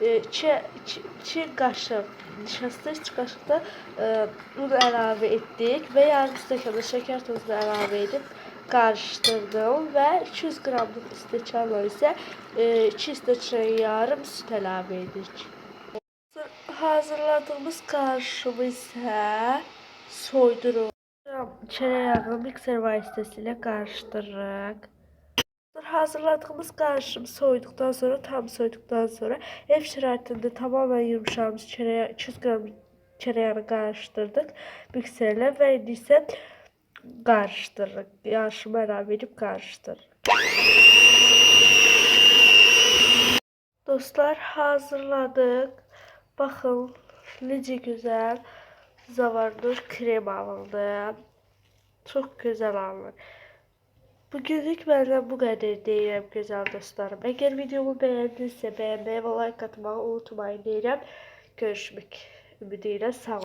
İki, iki qaşıq nişasta, iki qaşıq da e, un əlavə etdik və yarım stəkanı şəkər tozunu əlavə edib qarışdırdım və 200 qramlıq stəkanla isə e, 2 stəkan yarım süt əlavə edirik. Hazırladığımız qarışımı isə soyduruq. Çörəyağı mikser vasitəsilə qarışdırırıq. Hazırladığımız karışımı soyduktan sonra tam soyduktan sonra ev şəraitində tamamen yumuşamış çörəyə 200 gram çörəyini qarışdırdık mikserlə və indi isə qarışdırırıq. Yaşımı əlavə edib qarışdırırıq. Dostlar hazırladık. Bakın necə güzel zavardır krem alındı. Çok güzel alınır. Bugünlük benden bu kadar deyirəm gözəl dostlarım. Əgər videomu bəyəndinizsə bəyənməyi və like atmağı unutmayın deyirəm. Görüşmək ümidi ilə sağ olun.